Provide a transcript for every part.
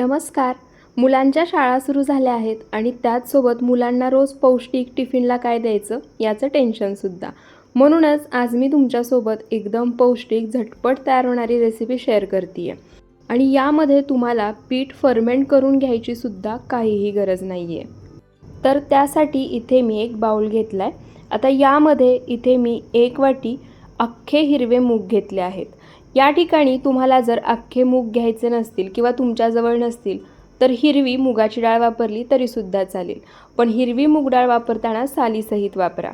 नमस्कार. मुलांच्या शाळा सुरू झाल्या आहेत आणि त्याचसोबत मुलांना रोज पौष्टिक टिफिनला काय द्यायचं याचं टेन्शनसुद्धा म्हणूनच आज मी तुमच्यासोबत एकदम पौष्टिक झटपट तयार होणारी रेसिपी शेअर करते आहे आणि यामध्ये तुम्हाला पीठ फर्मेंट करून घ्यायची सुद्धा काहीही गरज नाही आहे तर त्यासाठी इथे मी एक बाउल घेतला आहे आता यामध्ये इथे मी एक वाटी अख्खे हिरवे मूग घेतले आहेत. या ठिकाणी तुम्हाला जर अख्खे मूग घ्यायचे नसतील किंवा तुमच्याजवळ नसतील तर हिरवी मुगाची डाळ वापरली तरीसुद्धा चालेल. पण हिरवी मूग डाळ वापरताना सालीसहित वापरा.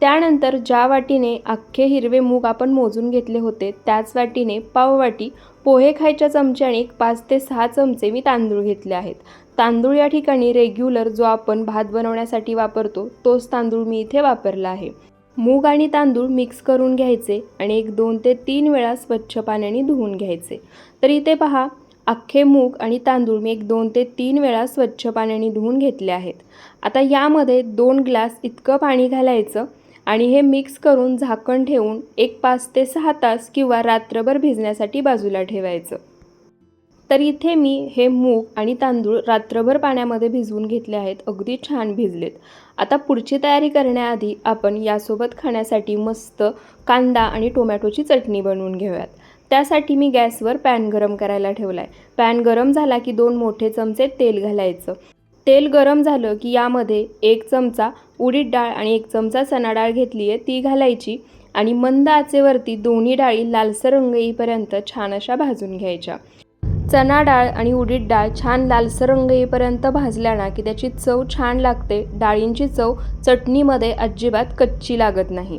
त्यानंतर ज्या वाटीने अख्खे हिरवे मूग आपण मोजून घेतले होते त्याच वाटीने पाववाटी पोहे खायच्या चमच्याने एक पाच ते सहा चमचे मी तांदूळ घेतले आहेत. तांदूळ या ठिकाणी रेग्युलर जो आपण भात बनवण्यासाठी वापरतो तोच तांदूळ मी इथे वापरला आहे. मूग आणि तांदूळ मिक्स करून घ्यायचे आणि एक दोन ते तीन वेळा स्वच्छ पाण्याने धुवून घ्यायचे. तर इथे पहा अख्खे मूग आणि तांदूळ मी एक दोन ते तीन वेळा स्वच्छ पाण्याने धुवून घेतले आहेत. आता यामध्ये दोन ग्लास इतकं पाणी घालायचं आणि हे मिक्स करून झाकण ठेवून एक पाच ते सहा तास किंवा रात्रभर भिजण्यासाठी बाजूला ठेवायचं. तर इथे मी हे मूग आणि तांदूळ रात्रभर पाण्यामध्ये भिजवून घेतले आहेत. अगदी छान भिजलेत. आता पुढची तयारी करण्याआधी आपण यासोबत खाण्यासाठी मस्त कांदा आणि टोमॅटोची चटणी बनवून घेऊयात. त्यासाठी मी गॅसवर पॅन गरम करायला ठेवला आहे पॅन गरम झाला की दोन मोठे चमचे तेल घालायचं. तेल गरम झालं की यामध्ये एक चमचा उडीद डाळ आणि एक चमचा चणा डाळ घेतली आहे ती घालायची आणि मंद आचेवरती दोन्ही डाळी लालसर रंग येईपर्यंत छान अशा भाजून घ्यायच्या. चणा डाळ आणि उडीद डाळ छान लालसर रंग येईपर्यंत भाजल्या ना की त्याची चव छान लागते. डाळींची चव चटणीमध्ये अजिबात कच्ची लागत नाही.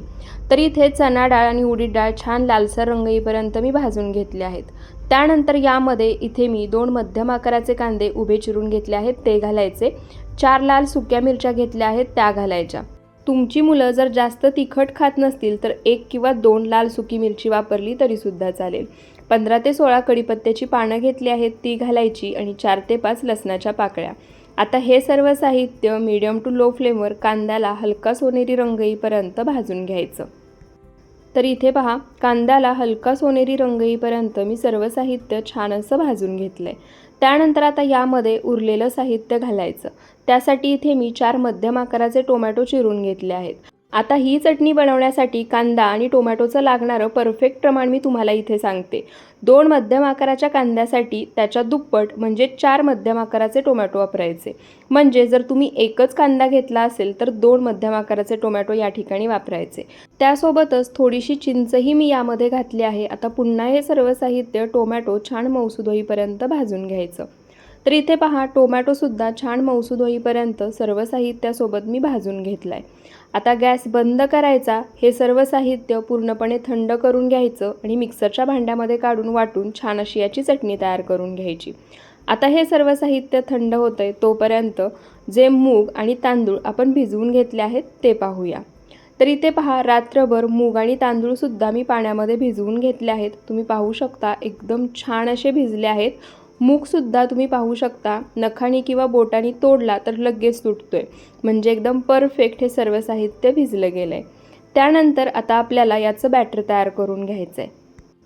तर इथे चणा डाळ आणि उडीद डाळ छान लालसर रंग येईपर्यंत मी भाजून घेतले आहेत. त्यानंतर यामध्ये इथे मी दोन मध्यम आकाराचे कांदे उभे चिरून घेतले आहेत. ते घालायचे. चार लाल सुक्या मिरच्या घेतल्या आहेत. त्या घालायच्या. तुमची मुलं जर जास्त तिखट खात नसतील तर एक किंवा दोन लाल सुकी मिरची वापरली तरीसुद्धा चालेल. पंधरा ते सोळा कडीपत्त्याची पानं घेतली आहेत ती घालायची आणि चार ते पाच लसणाच्या पाकळ्या. आता हे सर्व साहित्य मीडियम टू लो फ्लेमवर कांद्याला हलका सोनेरी रंग येईपर्यंत भाजून घ्यायचं. तर इथे पहा कांद्याला हलका सोनेरी रंग येईपर्यंत मी सर्व साहित्य छान असं भाजून घेतलं आहे त्यानंतर आता यामध्ये उरलेलं साहित्य घालायचं. त्यासाठी इथे मी चार मध्यम आकाराचे टोमॅटो चिरून घेतले आहेत. आता ही चटणी बनवण्यासाठी कांदा आणि टोमॅटोचं लागणारं परफेक्ट प्रमाण मी तुम्हाला इथे सांगते. दोन मध्यम आकाराच्या कांद्यासाठी त्याच्या दुप्पट म्हणजे चार मध्यम आकाराचे टोमॅटो वापरायचे. म्हणजे जर तुम्ही एकच कांदा घेतला असेल तर दोन मध्यम आकाराचे टोमॅटो या ठिकाणी वापरायचे. त्यासोबतच थोडीशी चिंचही मी यामध्ये घातली आहे. आता पुन्हा हे सर्व साहित्य टोमॅटो छान मौसूद होईपर्यंत भाजून घ्यायचं. तर इथे पहा टोमॅटोसुद्धा छान मौसूद होईपर्यंत सर्व साहित्यासोबत मी भाजून घेतला आहे आता गॅस बंद करायचा हे सर्व साहित्य पूर्णपणे थंड करून घ्यायचं आणि मिक्सरच्या भांड्यामध्ये काढून वाटून छान अशी याची चटणी तयार करून घ्यायची. आता हे सर्व साहित्य थंड होतं आहे तोपर्यंत जे मूग आणि तांदूळ आपण भिजवून घेतले आहेत ते पाहूया. तर इथे पहा रात्रभर मूग आणि तांदूळसुद्धा मी पाण्यामध्ये भिजवून घेतले आहेत. तुम्ही पाहू शकता एकदम छान असे भिजले आहेत. मूगसुद्धा तुम्ही पाहू शकता नखानी किंवा बोटानी तोडला तर लगेच तुटतो आहे म्हणजे एकदम परफेक्ट हे सर्व साहित्य भिजलं गेलं आहे त्यानंतर आता आपल्याला याचं बॅटर तयार करून घ्यायचं आहे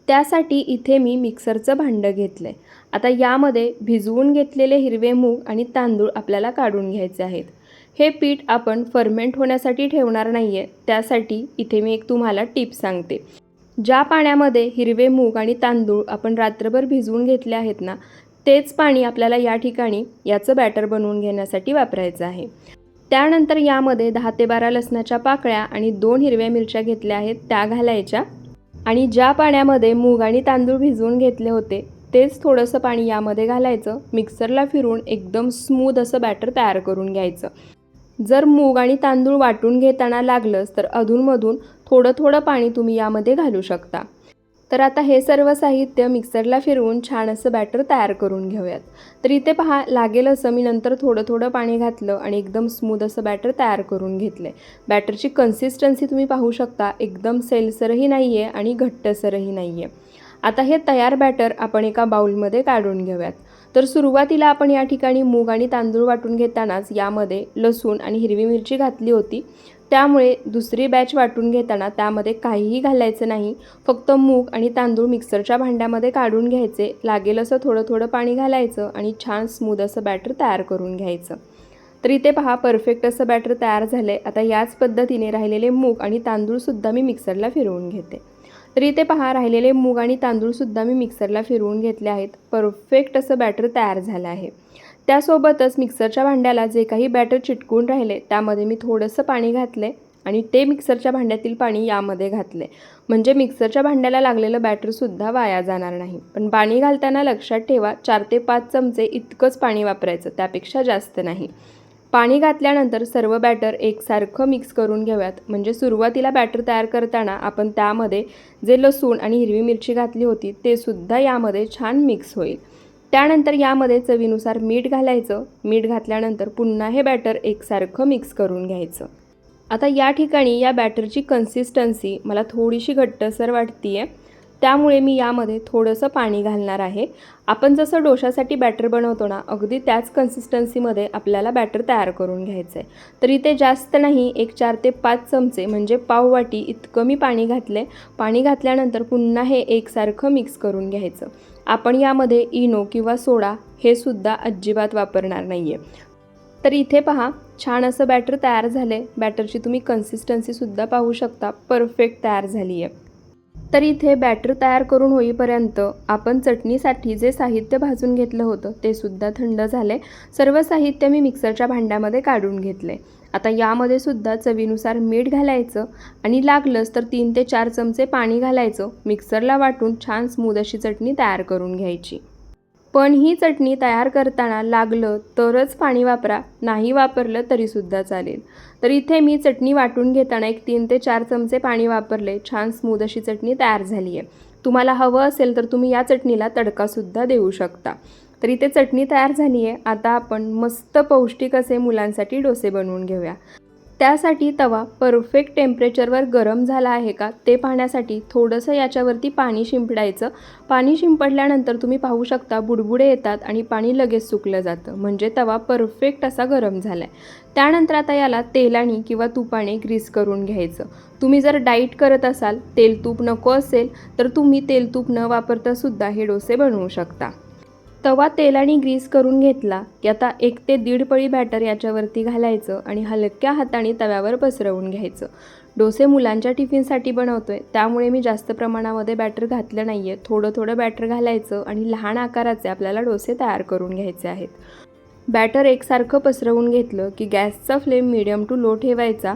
त्यासाठी इथे मी मिक्सरचं भांडं घेतलं आहे आता यामध्ये भिजवून घेतलेले हिरवे मूग आणि तांदूळ आपल्याला काढून घ्यायचे आहेत. हे पीठ आपण फर्मेंट होण्यासाठी ठेवणार नाही आहे त्यासाठी इथे मी एक तुम्हाला टिप सांगते. ज्या पाण्यामध्ये हिरवे मूग आणि तांदूळ आपण रात्रभर भिजवून घेतले आहेत ना तेच पाणी आपल्याला या ठिकाणी याचं बॅटर बनवून घेण्यासाठी वापरायचं आहे. त्यानंतर यामध्ये दहा ते बारा लसणाच्या पाकळ्या आणि दोन हिरव्या मिरच्या घेतल्या आहेत त्या घालायच्या. आणि ज्या पाण्यामध्ये मूग आणि तांदूळ भिजवून घेतले होते तेच थोडंसं पाणी यामध्ये घालायचं मिक्सरला फिरून एकदम स्मूथ असं बॅटर तयार करून घ्यायचं. जर मूग आणि तांदूळ वाटून घेताना लागलंच तर अधूनमधून थोडं थोडं पाणी तुम्ही यामध्ये घालू शकता. तर आता हे सर्व साहित्य मिक्सरला फिरवून छान असं बॅटर तयार करून घेऊयात. तर इथे पहा लागेल असं मी नंतर थोडं थोडं पाणी घातलं आणि एकदम स्मूथ असं बॅटर तयार करून घेतलं आहे बॅटरची कन्सिस्टन्सी तुम्ही पाहू शकता एकदम सेलसरही नाही आहे आणि घट्टसरही नाही आहे आता हे तयार बॅटर आपण एका बाउलमध्ये काढून घेऊयात. तर सुरुवातीला आपण या ठिकाणी मूग आणि तांदूळ वाटून घेतानाच यामध्ये लसूण आणि हिरवी मिरची घातली होती. त्यामुळे दुसरी बॅच वाटून घेताना त्यामध्ये काहीही घालायचं नाही. फक्त मूग आणि तांदूळ मिक्सरच्या भांड्यामध्ये काढून घ्यायचे. लागेल असं थोडं थोडं पाणी घालायचं आणि छान स्मूद असं बॅटर तयार करून घ्यायचं. तर इथे पहा परफेक्ट असं बॅटर तयार झालं आहे आता याच पद्धतीने राहिलेले मूग आणि तांदूळसुद्धा मी मिक्सरला फिरवून घेते. तर इथे पहा राहिलेले मूग आणि तांदूळसुद्धा मी मिक्सरला फिरवून घेतले आहेत. परफेक्ट असं बॅटर तयार झालं आहे. त्यासोबतच मिक्सरच्या भांड्याला जे काही बॅटर चिटकून राहिले त्यामध्ये मी थोडंसं पाणी घातले आणि ते मिक्सरच्या भांड्यातील पाणी यामध्ये घातले. म्हणजे मिक्सरच्या भांड्याला लागलेलं बॅटरसुद्धा वाया जाणार नाही. पण पाणी घालताना लक्षात ठेवा चार ते पाच चमचे इतकंच पाणी वापरायचं त्यापेक्षा जास्त नाही. पाणी घातल्यानंतर सर्व बॅटर एकसारखं मिक्स करून घेऊयात. म्हणजे सुरुवातीला बॅटर तयार करताना आपण त्यामध्ये जे लसूण आणि हिरवी मिरची घातली होती ते सुद्धा यामध्ये छान मिक्स होईल. त्यानंतर यामध्ये चवीनुसार मीठ घालायचं. मीठ घातल्यानंतर पुन्हा हे बॅटर एकसारखं मिक्स करून घ्यायचं. आता या ठिकाणी या बॅटरची कन्सिस्टन्सी मला थोडीशी घट्टसर वाटते आहे त्यामुळे मी यामध्ये थोडंसं पाणी घालणार आहे. आपण जसं डोशासाठी बॅटर बनवतो ना अगदी त्याच कन्सिस्टन्सीमध्ये आपल्याला बॅटर तयार करून घ्यायचं आहे तर इथे जास्त नाही एक चार ते पाच चमचे म्हणजे पाववाटी इतकं मी पाणी घातले पाणी घातल्यानंतर पुन्हा हे एकसारखं मिक्स करून घ्यायचं. आपण यामध्ये इनो किंवा सोडा हे सुद्धा अजिबात वापरणार नाही आहे तर इथे पहा छान असं बॅटर तयार झालं आहे बॅटरची तुम्ही कन्सिस्टन्सीसुद्धा पाहू शकता. परफेक्ट तयार झाली आहे तर इथे बॅटर तयार करून होईपर्यंत आपण चटणीसाठी जे साहित्य भाजून घेतलं होतं ते सुद्धा थंड झाले सर्व साहित्य मी मिक्सरच्या भांड्यामध्ये काढून घेतले आता यामध्ये सुद्धा चवीनुसार मीठ घालायचं आणि लागलंच तर तीन ते चार चमचे पाणी घालायचं. मिक्सरला वाटून छान स्मूद अशी चटणी तयार करून घ्यायची. पण ही चटणी तयार करताना लागलं तरच पाणी वापरा नाही वापरलं तरीसुद्धा चालेल. तर इथे मी चटणी वाटून घेताना एक तीन ते चार चमचे पाणी वापरले. छान स्मूद अशी चटणी तयार झाली आहे तुम्हाला हवं असेल तर तुम्ही या चटणीला तडकासुद्धा देऊ शकता. तर इथे चटणी तयार झाली आहे. आता आपण मस्त पौष्टिक असे मुलांसाठी डोसे बनवून घेऊया. त्यासाठी तवा परफेक्ट टेम्परेचरवर गरम झाला आहे का ते पाहण्यासाठी थोडंसं याच्यावरती पाणी शिंपडायचं. पाणी शिंपडल्यानंतर तुम्ही पाहू शकता बुडबुडे येतात आणि पाणी लगेच सुकलं जातं. म्हणजे तवा परफेक्ट असा गरम झाला आहे त्यानंतर आता याला तेलाने किंवा तुपाने ग्रीस करून घ्यायचं. तुम्ही जर डाईट करत असाल तेलतूप नको असेल तर तुम्ही तेलतूप न वापरता सुद्धा हे डोसे बनवू शकता. तवा तेलाने ग्रीस करून घेतला की आता एक ते दीड पळी बॅटर याच्यावरती घालायचं आणि हलक्या हाताने तव्यावर पसरवून घ्यायचं. डोसे मुलांच्या टिफिनसाठी बनवतो आहे त्यामुळे मी जास्त प्रमाणामध्ये बॅटर घातलं नाही आहे थोडं थोडं बॅटर घालायचं आणि लहान आकाराचे आपल्याला डोसे तयार करून घ्यायचे आहेत. बॅटर एकसारखं पसरवून घेतलं की गॅसचा फ्लेम मिडियम टू लो ठेवायचा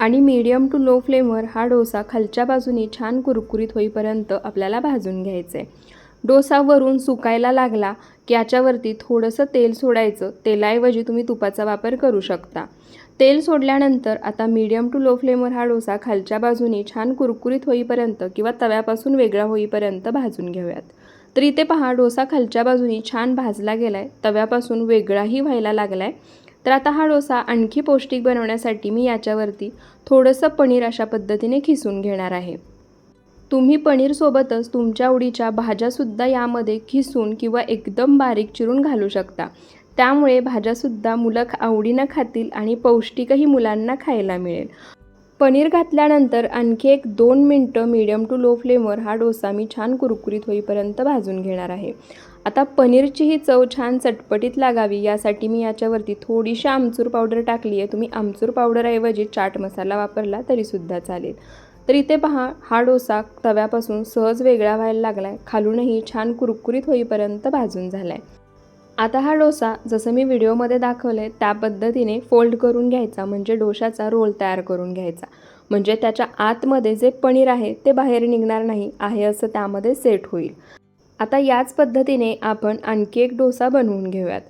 आणि मीडियम टू लो फ्लेमवर हा डोसा खालच्या बाजूनी छान कुरकुरीत होईपर्यंत आपल्याला भाजून घ्यायचं आहे डोसा वरून सुकायला लागला की याच्यावरती थोडंसं तेल सोडायचं. तेलाऐवजी तुम्ही तुपाचा वापर करू शकता. तेल सोडल्यानंतर आता मीडियम टू लो फ्लेमवर हा डोसा खालच्या बाजूनी छान कुरकुरीत होईपर्यंत किंवा तव्यापासून वेगळा होईपर्यंत भाजून घेऊयात. तर इथे पहा डोसा खालच्या बाजूनी छान भाजला गेला आहे तव्यापासून वेगळाही व्हायला लागला आहे तर आता हा डोसा आणखी पौष्टिक बनवण्यासाठी मी याच्यावरती थोडंसं पनीर अशा पद्धतीने खिसून घेणार आहे. तुम्ही पनीरसोबतच तुमच्या आवडीच्या भाज्यासुद्धा यामध्ये खिसून किंवा एकदम बारीक चिरून घालू शकता. त्यामुळे भाज्यासुद्धा मुलं आवडीनं खातील आणि पौष्टिकही मुलांना खायला मिळेल. पनीर घातल्यानंतर आणखी एक दोन मिनटं मीडियम टू लो फ्लेमवर हा डोसा मी छान कुरकुरीत होईपर्यंत भाजून घेणार आहे. आता पनीरची ही चव छान चटपटीत लागावी यासाठी मी याच्यावरती थोडीशी आमचूर पावडर टाकली आहे तुम्ही आमचूर पावडरऐवजी चाट मसाला वापरला तरीसुद्धा चालेल. तर इथे पहा हा डोसा तव्यापासून सहज वेगळा व्हायला लागला आहे खालूनही छान कुरकुरीत होईपर्यंत भाजून झाला आहे आता हा डोसा जसं मी व्हिडिओमध्ये दाखवलं आहे त्या पद्धतीने फोल्ड करून घ्यायचा म्हणजे डोशाचा रोल तयार करून घ्यायचा. म्हणजे त्याच्या आतमध्ये जे पनीर आहे ते बाहेर निघणार नाही आहे असं त्यामध्ये सेट होईल. आता याच पद्धतीने आपण आणखी एक डोसा बनवून घेऊयात.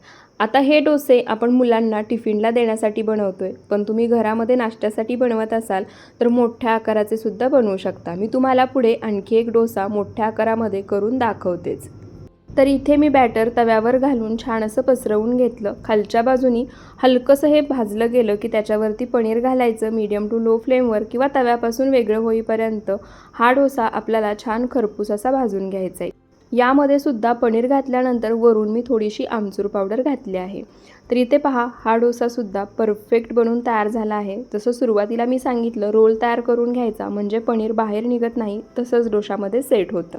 आता हे डोसे आपण मुलांना टिफिनला देण्यासाठी बनवतोय. पण तुम्ही घरामध्ये नाश्त्यासाठी बनवत असाल तर मोठ्या आकाराचे सुद्धा बनवू शकता. मी तुम्हाला पुढे आणखी एक डोसा मोठ्या आकारामध्ये करून दाखवतेच. तर इथे मी बॅटर तव्यावर घालून छान असं पसरवून घेतलं. खालच्या बाजूनी हलकंसं हे भाजलं गेलं की त्याच्यावरती पनीर घालायचं मीडियम टू लो फ्लेमवर किंवा तव्यापासून वेगळं होईपर्यंत हा डोसा आपल्याला छान खरपूस असा भाजून घ्यायचा आहे. यामध्ये सुद्धा पनीर घातल्यानंतर वरून मी थोडीशी आमचूर पावडर घातली आहे. तर इथे पहा हा डोसासुद्धा परफेक्ट बनून तयार झाला आहे. जसं सुरुवातीला मी सांगितलं रोल तयार करून घ्यायचा म्हणजे पनीर बाहेर निघत नाही तसंच डोशामध्ये सेट होतं.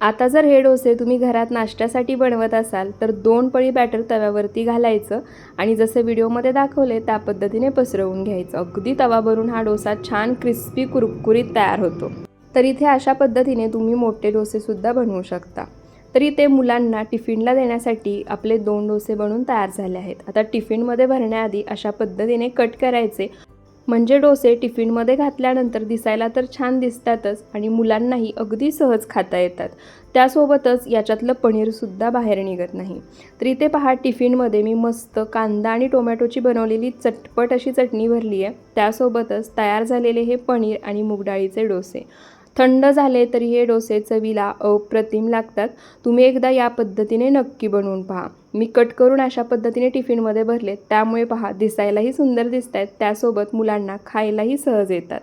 आता जर हे डोसे तुम्ही घरात नाश्त्यासाठी बनवत असाल तर दोन पळी बॅटर तव्यावरती घालायचं आणि जसं व्हिडिओमध्ये दाखवले त्या पद्धतीने पसरवून घ्यायचं. अगदी तवा भरून हा डोसा छान क्रिस्पी कुरकुरीत तयार होतो. तर इथे अशा पद्धतीने तुम्ही मोठे डोसेसुद्धा बनवू शकता. तरी ते मुलांना टिफिनला देण्यासाठी आपले दोन डोसे बनवून तयार झाले आहेत. आता टिफिनमध्ये भरण्याआधी अशा पद्धतीने कट करायचे. म्हणजे डोसे टिफिनमध्ये घातल्यानंतर दिसायला तर छान दिसतातच आणि मुलांनाही अगदी सहज खाता येतात. त्यासोबतच याच्यातलं पनीरसुद्धा बाहेर निघत नाही. तर इथे पहा टिफिनमध्ये मी मस्त कांदा आणि टोमॅटोची बनवलेली चटपट अशी चटणी भरली आहे त्यासोबतच तयार झालेले हे पनीर आणि मुगडाळीचे डोसे. थंड झाले तरी हे डोसे चवीला अप्रतिम लागतात. तुम्ही एकदा या पद्धतीने नक्की बनवून पहा. मी कट करून अशा पद्धतीने टिफिनमध्ये भरले. त्यामुळे पहा दिसायलाही सुंदर दिसत आहेत त्यासोबत मुलांना खायलाही सहज येतात.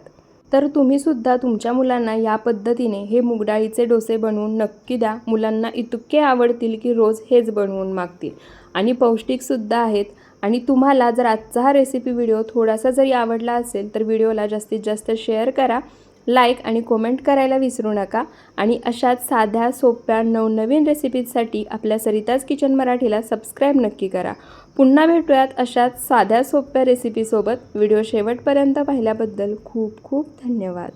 तर तुम्हीसुद्धा तुमच्या मुलांना या पद्धतीने हे मुगडाळीचे डोसे बनवून नक्की द्या. मुलांना इतके आवडतील की रोज हेच बनवून मागतील. आणि पौष्टिकसुद्धा आहेत. आणि तुम्हाला जर आजचा हा रेसिपी व्हिडिओ थोडासा जरी आवडला असेल तर व्हिडिओला जास्तीत जास्त शेअर करा. लाईक आणि कमेंट करायला विसरू नका. आणि अशाच साध्या सोप्या नवनवीन रेसिपीजसाठी आपल्या सरिताज किचन मराठीला सबस्क्राईब नक्की करा. पुन्हा भेटूयात अशाच साध्या सोप्या रेसिपीसोबत. व्हिडिओ शेवटपर्यंत पाहिल्याबद्दल खूप खूप धन्यवाद.